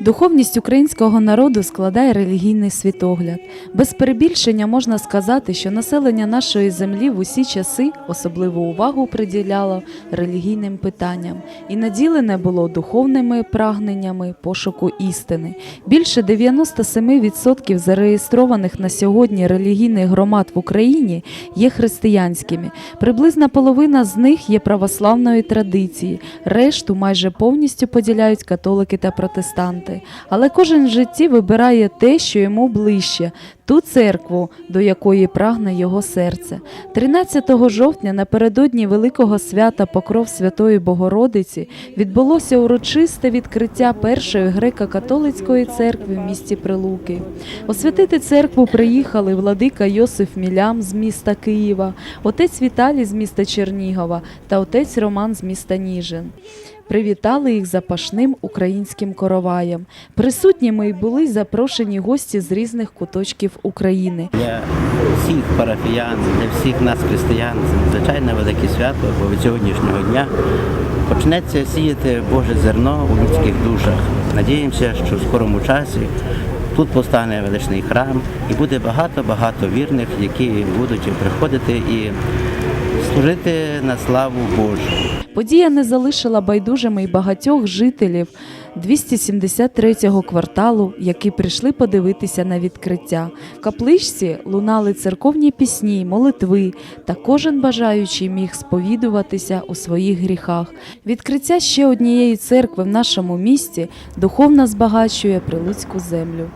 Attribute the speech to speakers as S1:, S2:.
S1: Духовність українського народу складає релігійний світогляд. Без перебільшення можна сказати, що населення нашої землі в усі часи особливу увагу приділяло релігійним питанням і наділене було духовними прагненнями пошуку істини. Більше 97% зареєстрованих на сьогодні релігійних громад в Україні є християнськими. Приблизна половина з них є православної традиції, решту майже повністю поділяють католики та протестанти. Але кожен в житті вибирає те, що йому ближче, ту церкву, до якої прагне його серце. 13 жовтня напередодні великого свята Покров Святої Богородиці відбулося урочисте відкриття першої греко-католицької церкви в місті Прилуки. Освятити церкву приїхали владика Йосиф Мілям з міста Києва, отець Віталій з міста Чернігова та отець Роман з міста Ніжин. Привітали їх запашним українським короваєм. Присутніми й були запрошені гості з різних куточків України.
S2: Для всіх парафіян, для всіх нас, християн, це надзвичайно велике свято, бо від сьогоднішнього дня почнеться сіяти Боже зерно у людських душах. Надіємося, що в скорому часі тут постане величний храм і буде багато-багато вірних, які будуть приходити і служити на славу Божу.
S1: Подія не залишила байдужими й багатьох жителів 273-го кварталу, які прийшли подивитися на відкриття. В капличці лунали церковні пісні, молитви, та кожен бажаючий міг сповідуватися у своїх гріхах. Відкриття ще однієї церкви в нашому місті духовно збагачує прилуцьку землю.